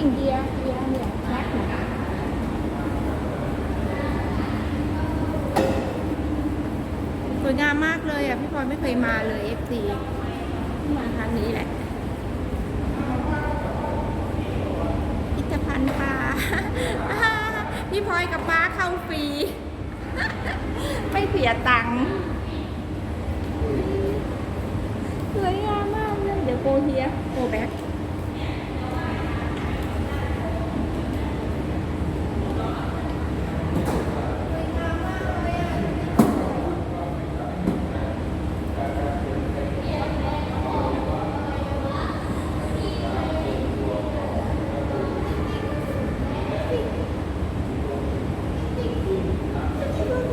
ยิ่งเดียเดียเนี่ยนักหนาสวยงามมากเลยอะ พี่พลอยไม่เคยมาเลย FC มาครั้งนี้แหละพิพิธภัณฑ์ปลาพี่พลอยกับป้าเข้าฟรี ไม่เสียตังค์สวยงามมากเลย เดี๋ยวโกเฮียโกแบ็ค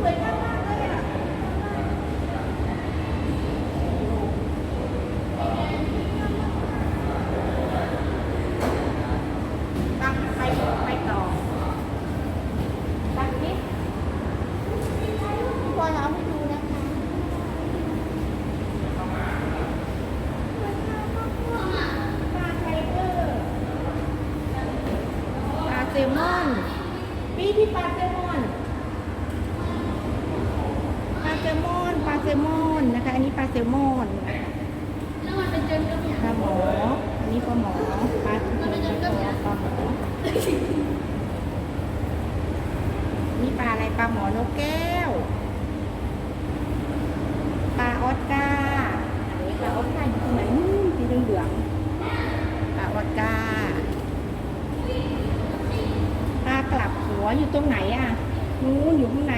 สวยมากมากเลยอะ ตั้งไปไปต่อตั้งนี้พี่พลอยเอาให้ดูนะคะปลาไทเกอร์ปลาแซลม อนปีที่ปลาแซลมอนปลาแซลมอนปลาแซลมอนนะคะ อันนี้ปลาแซลมอนแล้วมันเป็นเจนก็มีปลาหมออันนี้ปลาหมอปลาทูปลาหมอปลาหมอนี่ปลาอะไรปลาหมอนกแก้ว ปลาออสการ์อันนี้ปลาออสการ์อยู่ตรงไหนนู่นสีเหลืองๆปลาออสการ์ปลาก ลับหัวอยู่ตรงไหนอะนู้นอยู่ข้างใน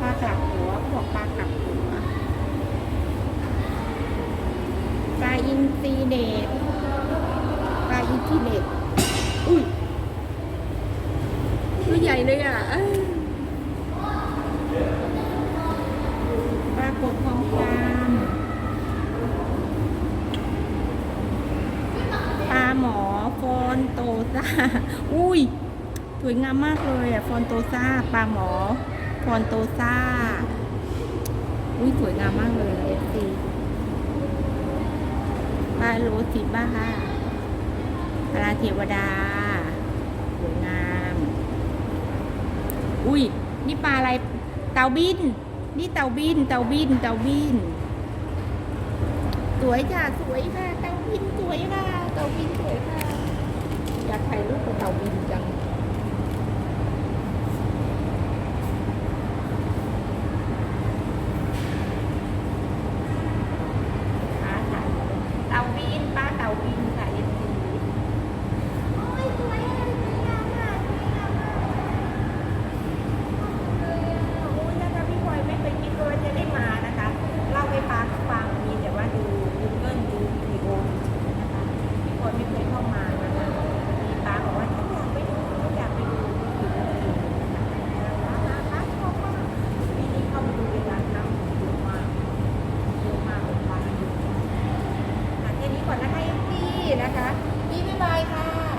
ปลากลับหัวเขาบอกปลากลับหัวปลาอินทรีเดชปลาอินทรีเดชอุ้ยตัวใหญ่เลยอะปลากดทองคำปลาหมอฟอนโตซาอุ้ย สวยงามมากเลยอะฟอนโตซาปลาหมอฟอนโตซาอุ้ยสวยงามมากเลยเอฟซีปลาโรสิบ้าปลาเทวดาสวยงาม อุ้ยนี่ปลาอะไรเต่าบิน นี่เต่าบิน เต่าบิน เต่าบิน สวยค่ะสวยค่ะ เต่าบินสวยค่ะ เต่าบินสวยค่ะ อยากถ่ายรูปกับเต่าบิน ขวัญและคะปี้นะคะพี่บ๊ายบายค่ะ